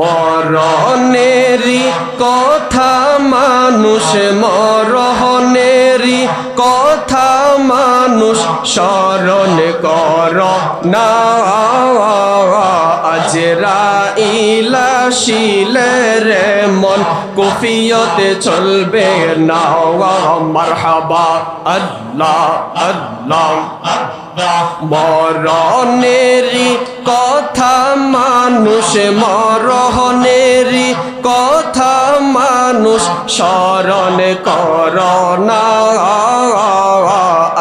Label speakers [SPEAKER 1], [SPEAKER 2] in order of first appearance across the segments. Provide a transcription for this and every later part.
[SPEAKER 1] মরণেরই কথা মানুষ মরণেরই কথা মানুষ, স্মরণ কর না। আজরা ইলা শিলের মন, কুফিয়তে চলবে না। মারহাবা, আল্লাহ আল্লাহ। মরণেরই কথা মানুষ মরণেরই কথা মানুষ স্মরণ কর না।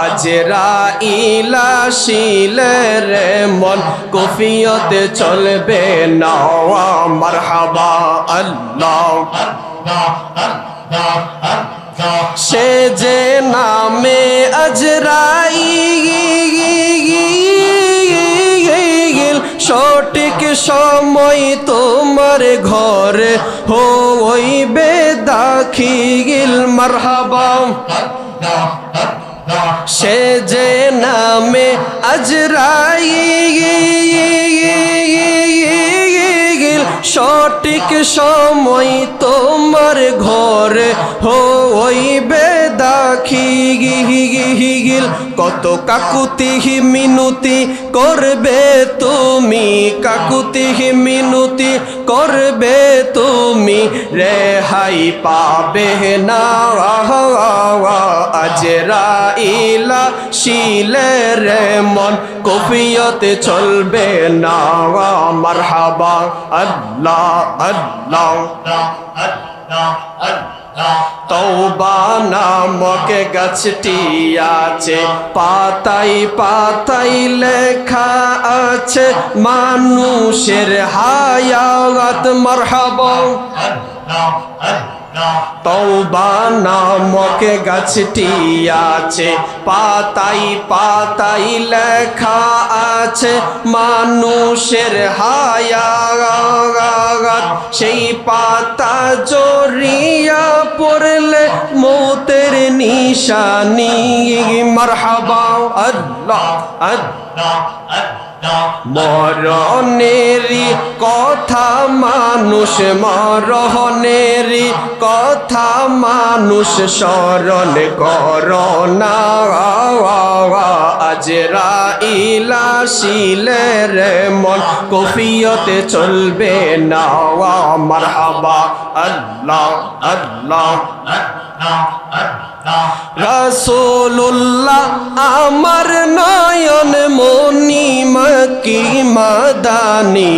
[SPEAKER 1] আজরা ইলা শিলের মন, কফিয়তে চলবে না। মারহাবা আল্লাহ। সে যে নামে আজরাই সঠিক সময় তোমার ঘরে হইবে দাখিল মারহাবা। সে যে নামে আজরাই সঠিক সময় তোমার ঘরে হইবে দাখি। গিল কত কাকুতি মিনুতি করবে তুমি? কাকুতি মিনুতি করবে তুমি? রেহাই পাবে না আজরা ইলা শিলের মন, কফিয়তে চলবে না। মারহাবা, আল্লাহ আল্লাহ। তৌবা নামক গাছটি আছে পাতাই পাতাই লেখা আছে, মানুষের হায়াত, মারহাবা। তৌবা নামক গাছটি আছে পাতাই পাতাই লেখা আছে মানুষের হায়াত সেই পাতা জড়িয়া পড়লে মৌতের নিশানি মারহাবা আল্লাহ আল্লাহ মরণেরই কথা, মানুষ মরণেরই কথা, মানুষ স্মরণ কর না। আজরা ইলা শিলের মন, কফিয়তে চলবে না। মারহাবা, আল্লাহ আল্লাহ রসুল্লাহ আমার নয়ন মকি মাদানি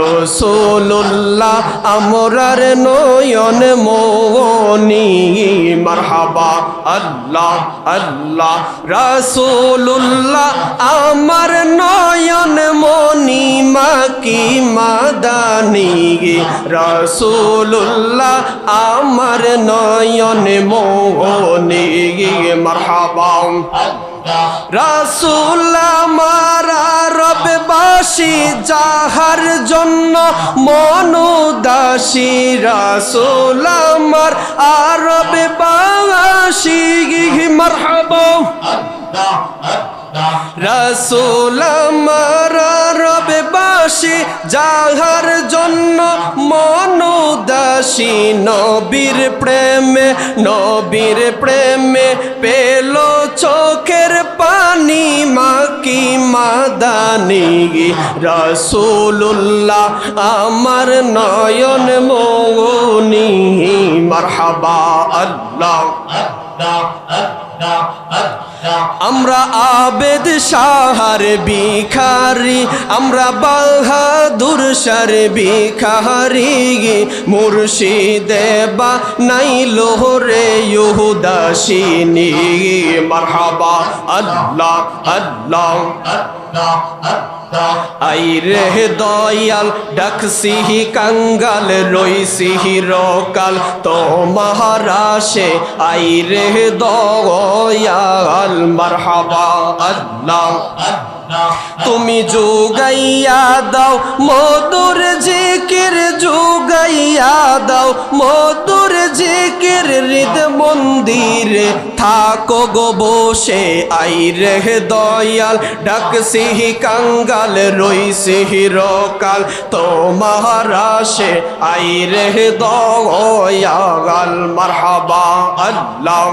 [SPEAKER 1] রসুল্লাহ আমরার নয়ন মনি মারহাবা, আল্লাহ আল্লাহ রসুল্লাহ আমার নয়ন মনি মকি মাদানি রসুল্লাহ আমার নয়ন মোহনি। মারহাবা। রাসুল মারা রববাসী, যাহার জন্য মনুদাসী রাসুল আমার আরব বাসী মারহাবা। রাসুল আমার রববাসী, যাহার জন্য মনুদাসী নবীর প্রেমে নবীর প্রেমে পেল চোখের পানি মাকি মাদানি রসুল্লাহ আমার নয়ন মৌনি মারহাবা আল্লাহ। আমরা আবেদ সাহার বিখারি আমরা বাহাদুর সার বিখারি মুর্শিদে বা নাই লোহরে ইহুদাসিনী মারহাবা, আল্লাহ আল্লাহ আল্লাহ। আই রে দয়াল ডাকসিহি কাঙ্গাল রইসিহি রকাল। তো মহারাশে আই রে দয়াল মারহাবা আল্লাহ। তুমি যোগাইয়া দাও, মধুর জিকির যোগাইয়া দাও, মধুর জিকির হৃদ মন্দিরে থাকো গো বসে, আই রে দয়াল ডাক সিহি কাঙ্গাল রই সিহি রকাল তো মহারাশে আই রে দয়াল, মারহাবা আল্লাহ।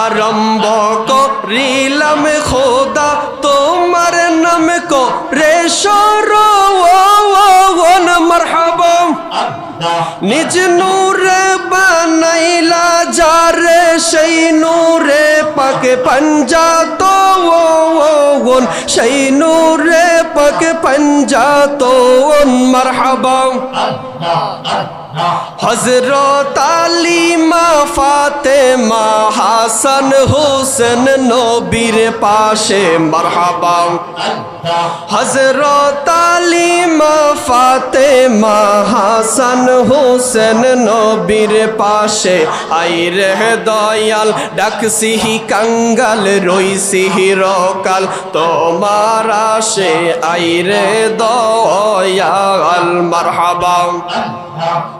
[SPEAKER 1] আরম্ভ করিলাম খোদা তোমার নাম কো রে সরোন মারহাবা। নিজ নূরে বানাইলা, যারে সেই নূরে পাকে পঞ্জা তো ওন সেই নূরে পাকে পঞ্জা তো ওন মারহাবা। হজরত আলিমা ফাতেমা হাসান হোসেন নবীর পাশে মারহাবা। হজরত আলিমা ফাতেমা হাসান হোসেন নবীর পাশে আই রে দয়াল, ডাক সিহি কাঙ্গাল, রই রকাল, তোমার আসে আই রে দয়াল, মারহাবা।